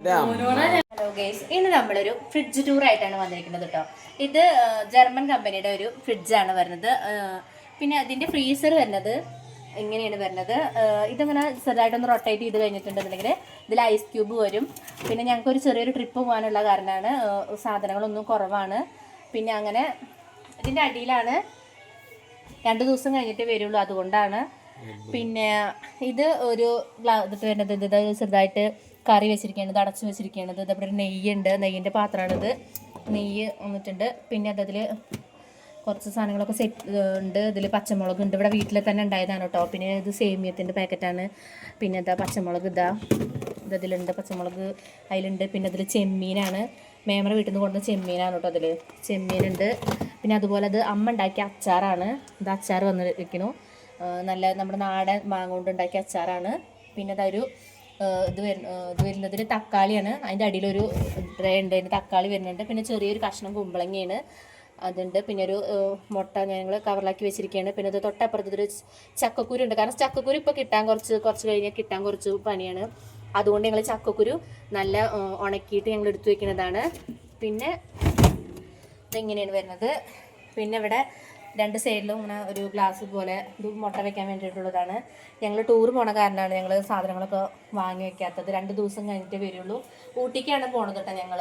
Hello guys ഇന്ന് നമ്മളൊരു fridge tour ആയിട്ടാണ് വന്നിരിക്കുന്നത് കേട്ടോ ഇത് ജർമ്മൻ കമ്പനിയുടെ ഒരു ഫ്രിഡ്ജാണ് വരുന്നത്. പിന്നെ അതിന്റെ ഫ്രീസർ വരുന്നത് ഇങ്ങനെയാണ് വരുന്നത്. ഇതങ്ങനെ ചെറുതായിട്ടൊന്ന് റൊട്ടേറ്റ് ചെയ്ത് കഴിഞ്ഞിട്ടുണ്ടെന്നുണ്ടെങ്കിൽ ഇതിൽ ഐസ് ക്യൂബ് വരും. പിന്നെ ഞങ്ങൾക്ക് ഒരു ചെറിയൊരു ട്രിപ്പ് പോകാനുള്ള കാരണമാണ് സാധനങ്ങളൊന്നും കുറവാണ്. പിന്നെ അങ്ങനെ ഇതിന്റെ അടിയിലാണ് രണ്ട് ദിവസം കഴിഞ്ഞിട്ട് വരുള്ളൂ അതുകൊണ്ടാണ്. പിന്നെ ഇത് ഒരു ഗ്ലാ- ഇതിട്ട് വരുന്നത് ഇത് ചെറുതായിട്ട് കറി വെച്ചിരിക്കുന്നത് അടച്ചു വെച്ചിരിക്കുന്നത് ഇതവിടെ ഒരു നെയ്യുണ്ട്. നെയ്യിന്റെ പാത്രമാണിത്. നെയ്യ് വന്നിട്ടുണ്ട്. പിന്നെ അതതിൽ കുറച്ച് സാധനങ്ങളൊക്കെ സെറ്റ് ഉണ്ട്. ഇതിൽ പച്ചമുളക് ഉണ്ട്. ഇവിടെ വീട്ടിൽ തന്നെ ഉണ്ടായതാണ് കേട്ടോ പിന്നെ ഇത് സേമിയത്തിന്റെ പാക്കറ്റാണ്. പിന്നെ എന്താ പച്ചമുളക് ഇതാ. ഇത് ഇതിലുണ്ട് പച്ചമുളക് അതിലുണ്ട്. പിന്നെ അതിൽ ചെമ്മീനാണ്. മേമറ വീട്ടിൽ നിന്ന് കൊണ്ടുവന്ന ചെമ്മീനാണ് കേട്ടോ അതിൽ ചെമ്മീനുണ്ട്. പിന്നെ അതുപോലെ അത് അമ്മ ഉണ്ടാക്കിയ അച്ചാറാണ്. ഇത് അച്ചാർ വന്നിരിക്കുന്നു നല്ല നമ്മുടെ നാടൻ മാങ്ങ കൊണ്ട് ഉണ്ടാക്കിയ അച്ചാറാണ്. പിന്നെ അതൊരു ഇത് ഇത് വരുന്നതിൽ തക്കാളിയാണ്. അതിന്റെ അടിയിലൊരു ട്രേ ഉണ്ട്. അതിന് തക്കാളി വരുന്നുണ്ട്. പിന്നെ ചെറിയൊരു കഷ്ണം കുമ്പളങ്ങയാണ്. അതുണ്ട്. പിന്നെ ഒരു മുട്ട ഞങ്ങൾ കവറിലാക്കി വെച്ചിരിക്കുകയാണ് പിന്നെ അത് തൊട്ടപ്പുറത്തൊരു ചക്കക്കുരു ഉണ്ട്. കാരണം ചക്കക്കുരു ഇപ്പോൾ കിട്ടാൻ കുറച്ച് കുറച്ച് കഴിഞ്ഞാൽ കിട്ടാൻ കുറച്ച് പണിയാണ്. അതുകൊണ്ട് ഞങ്ങൾ ചക്കക്കുരു നല്ല ഉണക്കിയിട്ട് ഞങ്ങൾ എടുത്തു വെക്കുന്നതാണ്. പിന്നെ ഇതെങ്ങനെയാണ് വരുന്നത്? പിന്നെ ഇവിടെ രണ്ട് സൈഡിലും ഇങ്ങനെ ഒരു ഗ്ലാസ് പോലെ ഇത് മുട്ട വെക്കാൻ വേണ്ടിയിട്ടുള്ളതാണ്. ഞങ്ങൾ ടൂർ പോണ കാരണമാണ് ഞങ്ങൾ സാധനങ്ങളൊക്കെ വാങ്ങി വെക്കാത്തത്. രണ്ട് ദിവസം കഴിഞ്ഞിട്ടേ വരുള്ളൂ. ഊട്ടിക്കാണ് പോണത് കേട്ടോ ഞങ്ങൾ